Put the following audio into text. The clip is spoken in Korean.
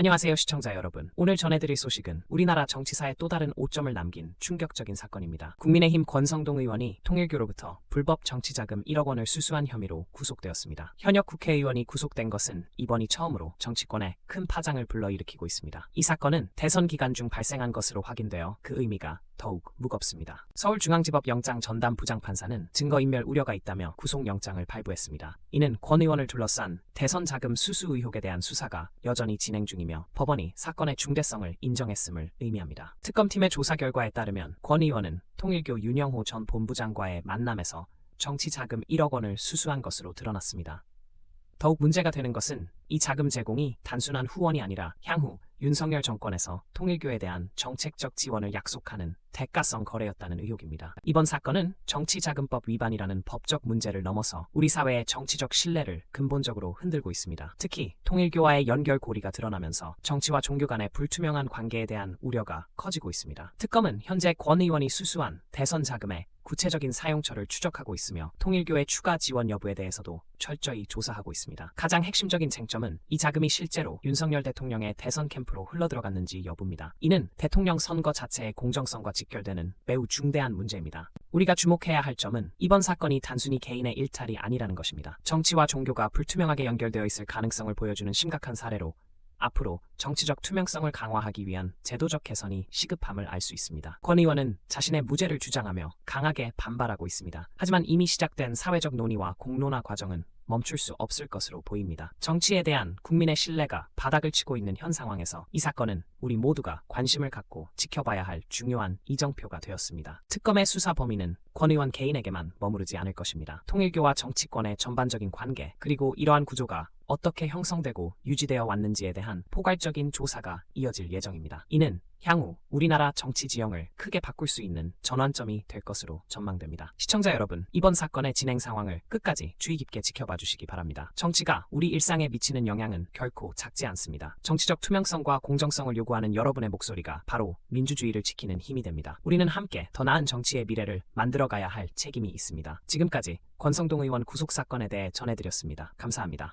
안녕하세요 시청자 여러분. 오늘 전해드릴 소식은 우리나라 정치사에 또 다른 오점을 남긴 충격적인 사건입니다. 국민의힘 권성동 의원이 통일교로부터 불법 정치자금 1억 원을 수수한 혐의로 구속되었습니다. 현역 국회의원이 구속된 것은 이번이 처음으로 정치권에 큰 파장을 불러일으키고 있습니다. 이 사건은 대선 기간 중 발생한 것으로 확인되어 그 의미가 더욱 무겁습니다. 서울중앙지법 영장 전담 부장판사는 증거인멸 우려가 있다며 구속영장을 발부했습니다. 이는 권 의원을 둘러싼 대선 자금 수수 의혹에 대한 수사가 여전히 진행 중이며 법원이 사건의 중대성을 인정했음을 의미합니다. 특검팀의 조사 결과에 따르면 권 의원은 통일교 윤영호 전 본부장과의 만남에서 정치 자금 1억 원을 수수한 것으로 드러났습니다. 더욱 문제가 되는 것은 이 자금 제공이 단순한 후원이 아니라 향후 윤석열 정권에서 통일교에 대한 정책적 지원을 약속하는 대가성 거래였다는 의혹입니다. 이번 사건은 정치자금법 위반이라는 법적 문제를 넘어서 우리 사회의 정치적 신뢰를 근본적으로 흔들고 있습니다. 특히 통일교와의 연결고리가 드러나면서 정치와 종교 간의 불투명한 관계에 대한 우려가 커지고 있습니다. 특검은 현재 권 의원이 수수한 대선 자금의 구체적인 사용처를 추적하고 있으며 통일교의 추가 지원 여부에 대해서도 철저히 조사하고 있습니다. 가장 핵심적인 쟁점은 이 자금이 실제로 윤석열 대통령의 대선 캠프로 흘러들어갔는지 여부입니다. 이는 대통령 선거 자체의 공정성과 직결되는 매우 중대한 문제입니다. 우리가 주목해야 할 점은 이번 사건이 단순히 개인의 일탈이 아니라는 것입니다. 정치와 종교가 불투명하게 연결되어 있을 가능성을 보여주는 심각한 사례로 앞으로 정치적 투명성을 강화하기 위한 제도적 개선이 시급함을 알 수 있습니다. 권 의원은 자신의 무죄를 주장하며 강하게 반발하고 있습니다. 하지만 이미 시작된 사회적 논의와 공론화 과정은 멈출 수 없을 것으로 보입니다. 정치에 대한 국민의 신뢰가 바닥을 치고 있는 현 상황에서 이 사건은 우리 모두가 관심을 갖고 지켜봐야 할 중요한 이정표가 되었습니다. 특검의 수사 범위는 권 의원 개인에게만 머무르지 않을 것입니다. 통일교와 정치권의 전반적인 관계 그리고 이러한 구조가 어떻게 형성되고 유지되어 왔는지에 대한 포괄적인 조사가 이어질 예정입니다. 이는 향후 우리나라 정치 지형을 크게 바꿀 수 있는 전환점이 될 것으로 전망됩니다. 시청자 여러분, 이번 사건의 진행 상황을 끝까지 주의 깊게 지켜봐 주시기 바랍니다. 정치가 우리 일상에 미치는 영향은 결코 작지 않습니다. 정치적 투명성과 공정성을 요구하는 여러분의 목소리가 바로 민주주의를 지키는 힘이 됩니다. 우리는 함께 더 나은 정치의 미래를 만들어가야 할 책임이 있습니다. 지금까지 권성동 의원 구속 사건에 대해 전해드렸습니다. 감사합니다.